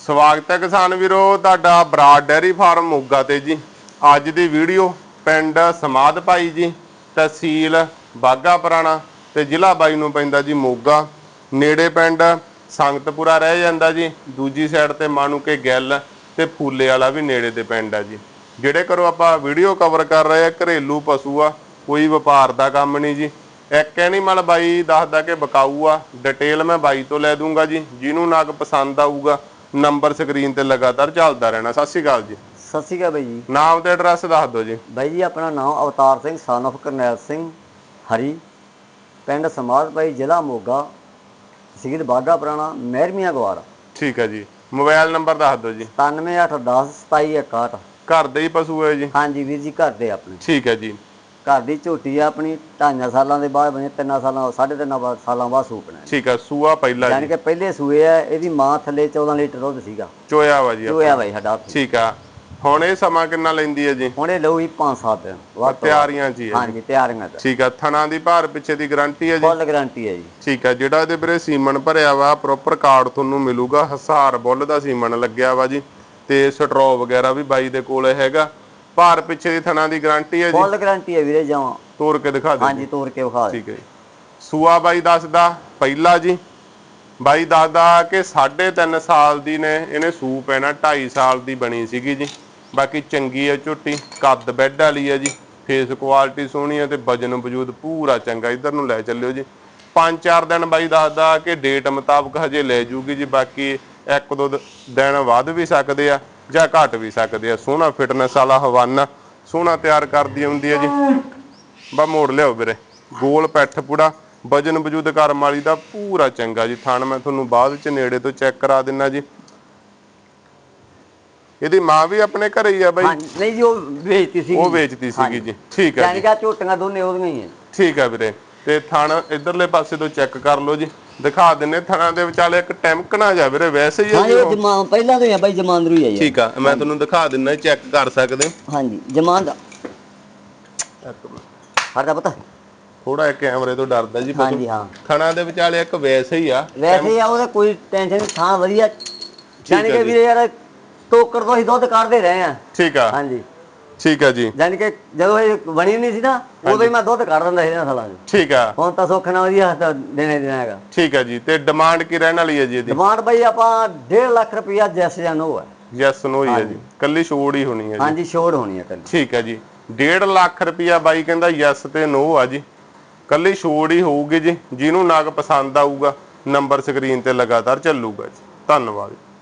ਸਵਾਗਤ ਹੈ ਕਿਸਾਨ ਵੀਰੋ, ਤੁਹਾਡਾ ਬਰਾਡ ਡੈਰੀ ਫਾਰਮ ਮੋਗਾ ਤੇ ਜੀ। ਅੱਜ ਦੀ ਵੀਡੀਓ ਪਿੰਡ ਸਮਾਦ ਭਾਈ ਜੀ, ਤਹਿਸੀਲ ਬਾਗਾ ਪੁਰਾਣਾ ਤੇ ਜ਼ਿਲ੍ਹਾ ਬਾਈ ਨੂੰ ਪੈਂਦਾ ਜੀ ਮੋਗਾ। ਨੇੜੇ ਪਿੰਡ ਸੰਗਤਪੁਰਾ ਰਹਿ ਜਾਂਦਾ ਜੀ, ਦੂਜੀ ਸਾਈਡ ਤੇ ਮਾਨੂਕੇ ਗਿੱਲ ਤੇ ਫੂਲੇ ਵਾਲਾ ਵੀ ਨੇੜੇ ਦੇ ਪਿੰਡ ਆ ਜੀ। ਜਿਹੜੇ ਕਰੋ ਆਪਾਂ ਵੀਡੀਓ ਕਵਰ ਕਰ ਰਹੇ ਆ, ਘਰੇਲੂ ਪਸ਼ੂ ਆ, ਕੋਈ ਵਪਾਰ ਦਾ ਕੰਮ ਨਹੀਂ ਜੀ। ਇੱਕ ਐਨੀਮਲ ਬਾਈ ਦੱਸਦਾ ਕਿ ਬਕਾਊ ਆ ਡਿਟੇਲ ਮੈਂ ਬਾਈ ਤੋਂ ਲੈ ਦੂੰਗਾ ਜੀ, ਜਿਹਨੂੰ ਨਾਗ ਪਸੰਦ ਆਊਗਾ। ਨੰਬਰ ਸਕਰੀਨ ਤੇ ਲਗਾਤਾਰ ਚੱਲਦਾ ਰਹਿਣਾ। ਸਤਿ ਸ਼੍ਰੀ ਅਕਾਲ ਜੀ। ਸਤਿ ਸ਼੍ਰੀ ਅਕਾਲ ਬਾਈ ਜੀ। ਨਾਮ ਤੇ ਐਡਰੈਸ ਦੱਸ ਦਿਓ ਜੀ। ਬਾਈ ਜੀ ਆਪਣਾ ਨਾਮ ਅਵਤਾਰ ਸਿੰਘ son of ਕਰਨੈਲ ਸਿੰਘ ਹਰੀ ਪਿੰਡ ਸਮਾਦ ਭਾਈ ਜ਼ਿਲ੍ਹਾ ਮੋਗਾ ਤਹਿਸੀਲ ਬਾਗਾ ਪੁਰਾਣਾ ਮਹਿਰਮੀਆਂ ਗਵਾਰ। ਠੀਕ ਹੈ ਜੀ। ਮੋਬਾਈਲ ਨੰਬਰ ਦੱਸ ਦਿਓ ਜੀ। 9810 2761 ਘਰ ਦੇ ਹੀ ਪਸ਼ੂ ਹੈ ਜੀ। ਹਾਂਜੀ ਵੀਰ ਜੀ ਘਰ ਦੇ ਆਪਣੇ। ਠੀਕ ਹੈ ਜੀ। ਘਰ ਦੀ ਝੋਟੀ ਆ ਆਪਣੀ ਢਾਈਆਂ ਸਾਲਾਂ ਦੇ ਬਾਅਦ ਬਣੇ ਤਿੰਨਾਂ ਸਾਲਾਂ ਸਾਢੇ ਤਿੰਨਾਂ ਬਾ- ਸਾਲਾਂ ਬਾਅਦ ਸੂਪਣਾ ਠੀਕ ਹੈ ਸੂਆ ਪਹਿਲਾ ਯਾਨੀ ਜੀ ਕਿ ਪਹਿਲੇ ਸੂਏ ਆ ਇਹਦੀ ਮਾਂ ਥੱਲੇ 14 ਲੀਟਰ ਦੁੱਧ ਸੀਗਾ। ਚੋਇਆ ਵਾ ਜੀ ਆਪਣਾ। ਚੋਇਆ ਬਾਈ ਸਾਡਾ ਠੀਕ ਆ। ਹੁਣ ਇਹ ਸਮਾਂ ਕਿੰਨਾ ਲੈਂਦੀ ਹੈ ਜੀ? ਹੁਣੇ ਲਊ ਹੀ 5-7 ਦਿਨ ਵੱਧ ਤੋਂ ਵੱਧ। ਤਿਆਰੀਆਂ ਜੀ ਹੈ ਹਾਂਜੀ ਤਿਆਰੀਆਂ ਦਾ ਠੀਕ ਆ ਥਣਾ ਦੀ ਭਾਰ ਪਿੱਛੇ ਦੀ ਗਾਰੰਟੀ ਹੈ ਜੀ? ਫੁੱਲ ਗਾਰੰਟੀ ਹੈ ਜੀ। ਠੀਕ ਆ ਜਿਹੜਾ ਇਹਦੇ ਵੀਰੇ ਸੀਮਨ ਭਰਿਆ ਵਾ ਪ੍ਰੋਪਰ ਕਾਰਡ ਤੁਹਾਨੂੰ ਮਿਲੂਗਾ। ਹਸਾਰ ਬੁੱਲ ਦਾ ਸੀਮਨ ਲੱਗਿਆ ਵਾ ਜੀ। ਤੇ ਸਟਰੋ ਵਗੈਰਾ ਵੀ ਬਾਈ ਦੇ ਕੋਲ ਹੈਗਾ। ਭਾਰ ਪਿੱਛੇ ਦੀ ਥਣਾ ਦੀ ਗਾਰੰਟੀ ਹੈ ਜੀ? ਫੁੱਲ ਗਾਰੰਟੀ ਹੈ ਵੀਰੇ ਜਮਾਂ ਤੋੜ ਕੇ ਦਿਖਾ ਦਿਓ ਹਾਂਜੀ ਤੋੜ ਕੇ ਵਿਖਾ ਦੇ ਠੀਕ ਹੈ ਜੀ। ਸੂਆ ਬਾਈ ਦੱਸਦਾ ਪਹਿਲਾ ਜੀ। ਬਾਈ ਦੱਸਦਾ ਕਿ 3.5 ਸਾਲ ਦੀ ਨੇ ਇਹਨੇ ਸੂ ਪੈਣਾ 2.5 ਸਾਲ ਦੀ ਬਣੀ ਸੀਗੀ ਜੀ। ਬਾਕੀ ਚੰਗੀ ਹੈ ਝੋਟੀ ਕੱਦ ਬੈੱਡ ਵਾਲੀ ਹੈ ਜੀ। ਫੇਸ ਕੁਆਲਿਟੀ ਸੋਹਣੀ ਹੈ ਤੇ ਵਜਨ ਵਜੂਦ ਪੂਰਾ ਚੰਗਾ ਇਧਰ ਨੂੰ ਲੈ ਚੱਲਿਓ ਜੀ। 5-4 ਦਿਨ ਬਾਈ ਦੱਸਦਾ ਕਿ ਡੇਟ ਮੁਤਾਬਕ ਹਜੇ ਲੈ ਜੂਗੀ ਜੀ ਬਾਕੀ ਇੱਕ ਦੋ ਦ- ਦਿਨ ਵੱਧ ਵੀ ਸਕਦੇ ਆ। ਜਾਂ ਘਟ ਵੀ ਸਕਦੇ ਆ ਸੋਹਣਾ ਫਿਟਨੈਸ ਵਾਲਾ ਹਵਾਨਾ ਸੋਹਣਾ ਤਿਆਰ ਕਰਦੀ ਹੁੰਦੀ ਹੈ ਜੀ। ਬਾ ਮੋੜ ਲਿਆਓ ਵੀਰੇ। ਗੋਲ ਪੈਠ ਪੂੜਾ ਵਜਨ ਵਜੂਦ ਕਰਮ ਵਾਲੀ ਦਾ ਪੂਰਾ ਚੰਗਾ ਜੀ। ਥਣ ਮੈਂ ਤੁਹਾਨੂੰ ਬਾਅਦ ਚ ਨੇੜੇ ਤੋਂ ਚੈੱਕ ਕਰਾ ਦਿੰਨਾ ਜੀ। ਇਹਦੀ ਮਾਂ ਵੀ ਆਪਣੇ ਘਰੇ ਹੀ ਆ ਬਾਈ। ਨਹੀਂ ਜੀ ਉਹ ਵੇਚਤੀ ਸੀ ਉਹ ਵੇਚਦੀ ਸੀਗੀ ਜੀ। ਠੀਕ ਹੈ ਯਾਨੀ ਕਿ ਝੋਟੀਆਂ ਦੋਨੇ ਉਹਦੀਆਂ ਹੀ ਹੈ। ਠੀਕ ਹੈ ਵੀਰੇ। ਤੇ ਥਣ ਇਧਰਲੇ ਪਾਸੇ ਤੋਂ ਚੈੱਕ ਕਰ ਲਓ ਜੀ। ਦਿਖਾ ਦਿੰਨੇ ਥਣਾਂ ਦੇ ਵਿਚਾਲੇ ਇੱਕ ਟੈਂਕਣਾ ਜਾ ਵੀਰੇ ਵੈਸੇ ਹੀ ਹਾਂ ਇਹ। ਜਮਾਨ ਪਹਿਲਾਂ ਤੋਂ ਹੀ ਆ ਬਾਈ ਜਮਾਂਦਰੂ ਹੀ ਆ ਜੀ। ਠੀਕ ਆ ਮੈਂ ਤੁਹਾਨੂੰ ਦਿਖਾ ਦਿੰਨਾ ਚੈੱਕ ਕਰ ਸਕਦੇ ਹੋ। ਹਾਂਜੀ ਜਮਾਨ ਦਾ ਹਰਦਾ ਪਤਾ। ਥੋੜਾ ਕੈਮਰੇ ਤੋਂ ਡਰਦਾ ਜੀ ਹਾਂਜੀ ਹਾਂ। ਥਣਾਂ ਦੇ ਵਿਚਾਲੇ ਇੱਕ ਵੈਸੇ ਹੀ ਆ ਵੈਸੇ ਹੀ ਆ ਉਹਦਾ ਕੋਈ ਟੈਨਸ਼ਨ ਨਹੀਂ ਥਾਂ ਵਧੀਆ। ਯਾਨੀ ਕਿ। ਵੀਰੇ ਯਾਰ ਟੋਕਰ ਤੋਂ ਹੀ ਦੁੱਧ ਕੱਢਦੇ ਰਹੇ ਆ। ਠੀਕ ਆ। ਹਾਂਜੀ। ਠੀਕ ਆ ਜੀ। ਯਾਨੀ ਕਿ ਜਦੋਂ ਇਹ ਬਣੀ ਨਹੀਂ ਸੀ ਨਾ ਉਦੋਂ ਹੀ ਮੈਂ ਦੁੱਧ ਕੱਢ ਦਿੰਦਾ ਸੀ ਇਹਨਾਂ ਸਾਲਾਂ 'ਚ। ਠੀਕ ਆ। ਹੁਣ ਤਾਂ ਸੁੱਖ ਨਾਲ ਵਧੀਆ ਤਾਂ ਦੇਣੇ ਦੇਣਾ ਹੈਗਾ। ਠੀਕ ਹੈ ਜੀ ਤੇ ਡਿਮਾਂਡ ਕੀ ਰਹਿਣ ਵਾਲੀ ਹੈ ਜੀ ਇਹਦੀ? ਡਿਮਾਂਡ ਬਾਈ ਆਪਾਂ 1.5 ਲੱਖ ਰੁਪਇਆ ਜੈਸ ਜਾਨੋ ਹੈ। ਯੈਸ ਨੋ ਹੀ ਹੈ ਜੀ। ਕੱਲੀ ਛੋੜ ਹੀ ਹੋਣੀ ਹੈ ਜੀ। ਹਾਂਜੀ ਛੋੜ ਹੋਣੀ ਹੈ ਕੱਲੀ। ਠੀਕ ਹੈ ਜੀ। 1.5 ਲੱਖ ਰੁਪਿਆ ਬਾਈ ਕਹਿੰਦਾ ਯੈਸ ਤੇ ਨੋ ਆ ਜੀ। ਕੱਲੀ ਛੋੜ ਹੀ ਹੋਊਗੀ ਜੀ। ਜਿਹਨੂੰ ਨਗ ਪਸੰਦ ਆਊਗਾ ਨੰਬਰ ਸਕਰੀਨ ਤੇ ਲਗਾਤਾਰ ਚੱਲੂਗਾ ਜੀ। ਧੰਨਵਾਦ।